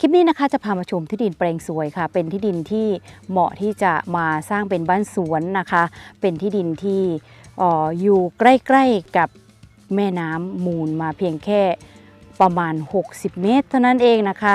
คลิปนี้นะคะจะพามาชมที่ดินแปลงสวยค่ะ เป็นที่ดินที่เหมาะที่จะมาสร้างเป็นบ้านสวนนะคะ เป็นที่ดินที่อออยู่ใกล้ๆกับแม่น้ำมูลมาเพียงแค่ประมาณ 60 เมตร เท่านั้นเองนะคะ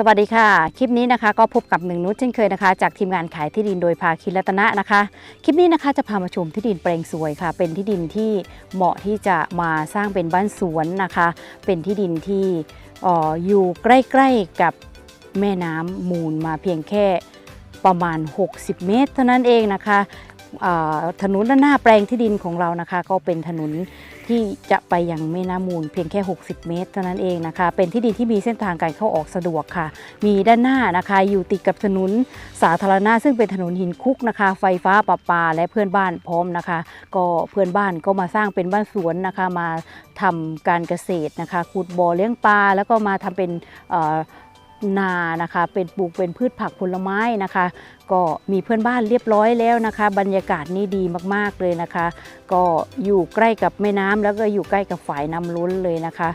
สวัสดีค่ะ คลิปนี้นะคะก็พบกับหนึ่งนุชเช่นเคยนะคะ จากทีมงานขายที่ดินโดยภาคินรัตนะนะคะ คลิปนี้นะคะจะพามาชมที่ดินแปลงสวยค่ะ เป็นที่ดินที่เหมาะที่จะมาสร้างเป็นบ้านสวนนะคะ เป็นที่ดินที่อออยู่ใกล้ๆกับแม่น้ำมูลมาเพียงแค่ประมาณ 60 เมตร เท่านั้นเองนะคะ ถนนด้านหน้าแปลงที่ดินของเรานะคะ ก็เป็นถนนที่จะไปยังแม่น้ำมูลเพียงแค่ 60 เมตร เท่านั้นเองนะคะ เป็นที่ดินที่มีเส้นทางการเข้าออกสะดวกค่ะ มีด้านหน้านะคะอยู่ติดกับถนนสาธารณะซึ่งเป็นถนนหินคุกนะคะ ไฟฟ้าประปา และเพื่อนบ้านพร้อมนะคะ ก็เพื่อนบ้านก็มาสร้างเป็นบ้านสวนนะคะมาทำการเกษตรนะคะขุดบ่อเลี้ยงปลาแล้วก็มาทำเป็นเอ่อ นานะคะ เป็นปลูกเป็นพืชผักผลไม้นะคะ ก็มีเพื่อนบ้านเรียบร้อยแล้วนะคะ บรรยากาศนี่ดีมากๆเลยนะคะ ก็อยู่ใกล้กับแม่น้ำแล้วก็อยู่ใกล้กับฝายน้ำล้นเลยนะคะ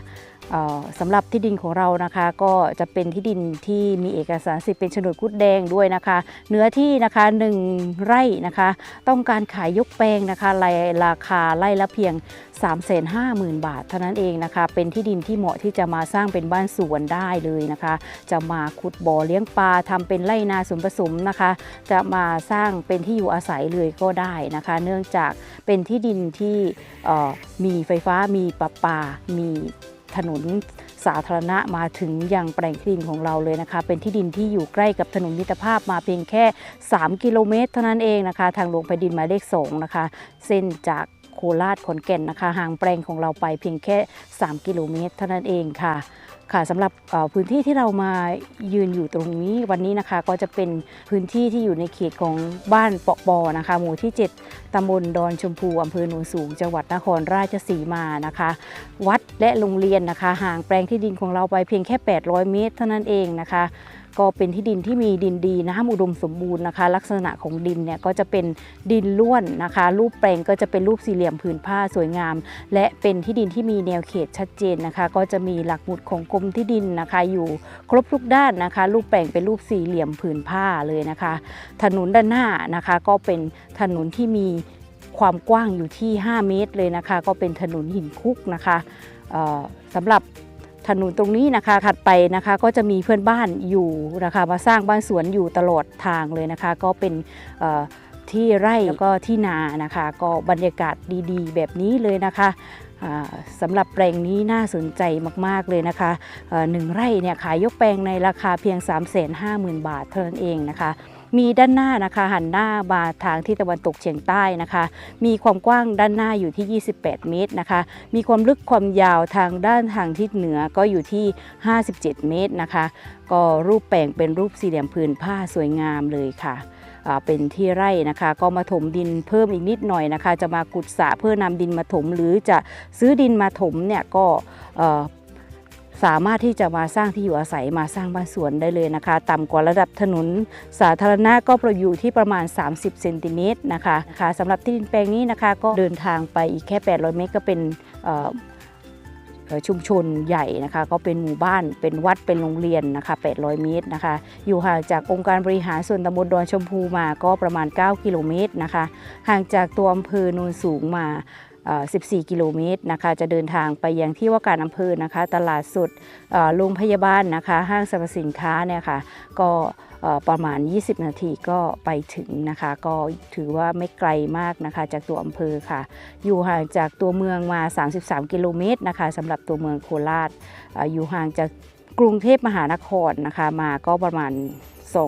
สำหรับที่ดินของเรานะคะก็จะเป็นที่ดินที่มีเอกสารสิทธิ์เป็นโฉนดกุดแดงด้วยนะคะ เนื้อที่นะคะ 1 ไร่นะคะ ต้องการขายยกแปลงนะคะรายราคาไร่ละเพียง 350,000 บาท เท่านั้นเองนะคะ เป็นที่ดินที่เหมาะที่จะมาสร้างเป็นบ้านสวนได้เลยนะคะ จะมาขุดบ่อเลี้ยงปลาทำเป็นไร่นาสวนผสมนะคะ จะมาสร้างเป็นที่อยู่อาศัยเลยก็ได้นะคะ เนื่องจากเป็นที่ดินที่มีไฟฟ้ามีประปา มี ถนนสาธารณะมาถึงยังแปลงที่ดินของเราเลยนะคะ เป็นที่ดินที่อยู่ใกล้กับถนนมิตรภาพมาเพียงแค่ 3 กิโลเมตร เท่านั้นเองนะคะ ทางหลวงแผ่นดินหมายเลข2นะคะ เส้นจาก โคราชขอนแก่นนะคะ ห่างแปลงของเราไปเพียงแค่ 3 กิโลเมตรเท่านั้นเองค่ะค่ะสำหรับพื้นที่ที่เรามายืนอยู่ตรงนี้วันนี้นะคะก็จะเป็นพื้นที่ที่อยู่ในเขตของบ้านเปาะบอนะคะ หมู่ที่ 7ตำบลดอนชมพูอำเภอโนนสูง จังหวัดนครราชสีมานะคะ วัดและโรงเรียนนะคะ ห่างแปลงที่ดินของเราไปเพียงแค่ 800 เมตร เท่านั้นเองนะคะ ก็เป็นที่ดินที่มีดินดีน้ำอุดมสมบูรณ์นะคะ ลักษณะของดินเนี่ยก็จะเป็นดินล้วนนะคะ รูปแปลงก็จะเป็นรูปสี่เหลี่ยมผืนผ้าสวยงาม และเป็นที่ดินที่มีแนวเขตชัดเจนนะคะ ก็จะมีหลักหมุดของกรมที่ดินนะคะ อยู่ครบทุกด้านนะคะ รูปแปลงเป็นรูปสี่เหลี่ยมผืนผ้าเลยนะคะ ถนนด้านหน้านะคะก็เป็นถนนที่มีความกว้างอยู่ที่ 5 เมตรเลยนะคะ ก็เป็นถนนหินคุกนะคะสำหรับ ถนนตรงนี้นะคะถัดไปนะคะก็จะมีเพื่อนบ้านอยู่นะคะมาสร้างบ้านสวนอยู่ตลอดทางเลยนะคะ ก็เป็นที่ไร่แล้วก็ที่นานะคะ ก็บรรยากาศดีๆ แบบนี้เลยนะคะสำหรับแปลงนี้น่าสนใจมากๆเลยนะคะหนึ่งไร่เนี่ยขายยกแปลงในราคาเพียง 3 5 0 0 0 0 บาทเท่านั้นเองนะคะ มีด้านหน้านะคะหันหน้ามาทางที่ตะวันตกเฉียงใต้นะคะ มีความกว้างด้านหน้าอยู่ที่ 28 เมตรนะคะ มีความลึกความยาวทางด้านทางทิศเหนือก็อยู่ที่ 57 เมตรนะคะ ก็รูปแปลงเป็นรูปสี่เหลี่ยมผืนผ้าสวยงามเลยค่ะเป็นที่ไร่นะคะ ก็มาถมดินเพิ่มอีกนิดหน่อยนะคะ จะมากุดสะเพื่อนำดินมาถม หรือจะซื้อดินมาถมเนี่ยก็ สามารถที่จะมาสร้างที่อยู่อาศัยมาสร้างบ้านสวนได้เลยนะคะ ต่ำกว่าระดับถนนสาธารณะก็ประอยู่ที่ประมาณ 30เซนติเมตรนะคะนะคะสำหรับที่ดินแปลงนี้นะคะ ก็เดินทางไปอีกแค่ 800 เมตรก็เป็นชุมชนใหญ่นะคะ ก็เป็นหมู่บ้านเป็นวัดเป็นโรงเรียนนะคะ 800 เมตรนะคะ อยู่ห่างจากองค์การบริหารส่วนตำบลดอนชมพูมาก็ประมาณ 9 กิโลเมตรนะคะ ห่างจากตัวอำเภอโนนสูงมา 14 กิโลเมตรนะคะ จะเดินทางไปยังที่ว่าการอำเภอนะคะ ตลาดสดโรงพยาบาลนะคะ ห้างสรรพสินค้าเนี่ยค่ะ ก็ประมาณ 20 นาทีก็ไปถึงนะคะ ก็ถือว่าไม่ไกลมากนะคะ จากตัวอำเภอค่ะ อยู่ห่างจากตัวเมืองมา 33 กิโลเมตรนะคะสำหรับตัวเมืองโคราชออยู่ห่างจากกรุงเทพมหานครนะคะ มาก็ประมาณ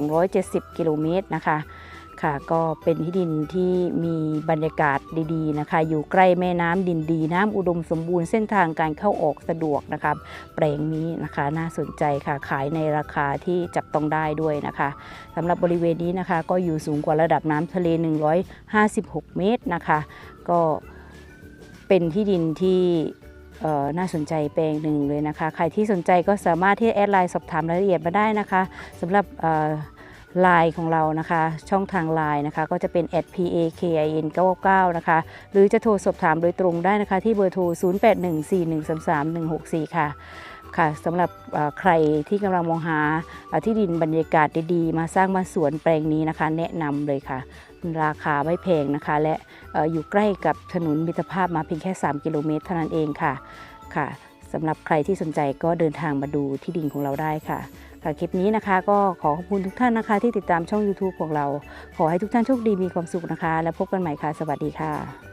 270 กิโลเมตรนะคะ ค่ะก็เป็นที่ดินที่มีบรรยากาศดีๆนะคะ อยู่ใกล้แม่น้ำดินดี น้ำอุดมสมบูรณ์เส้นทางการเข้าออกสะดวกนะคะแปลงนี้นะคะน่าสนใจค่ะขายในราคาที่จับต้องได้ด้วยนะคะสำหรับบริเวณนี้นะคะ ก็อยู่สูงกว่าระดับน้ำทะเล 156 เมตรนะคะ ก็เป็นที่ดินที่น่าสนใจแปลงหนึ่งเลยนะคะ ใครที่สนใจก็สามารถที่แอดไลน์สอบถามรายละเอียดมาได้นะคะสำหรับ ไลน์ของเรานะคะ ช่องทางไลน์นะคะ ก็จะเป็น @pakin 99 นะคะ หรือจะโทรสอบถามโดยตรงได้นะคะ ที่เบอร์โทร 0814133164 ค่ะค่ะสำหรับใครที่กำลังมองหาที่ดินบรรยากาศดีๆ มาสร้างบ้านสวนแปลงนี้นะคะ แนะนำเลยค่ะ ราคาไม่แพงนะคะ และอยู่ใกล้กับถนนมิตรภาพมาเพียงแค่ 3 กิโลเมตรเท่านั้นเองค่ะค่ะสำหรับใครที่สนใจก็เดินทางมาดูที่ดินของเราได้ค่ะ ค่ะคลิปนี้นะคะก็ขอขอบคุณทุกท่านนะคะ ที่ติดตามช่อง YouTube ของเรา ขอให้ทุกท่านโชคดีมีความสุขนะคะ แล้วพบกันใหม่ค่ะ สวัสดีค่ะ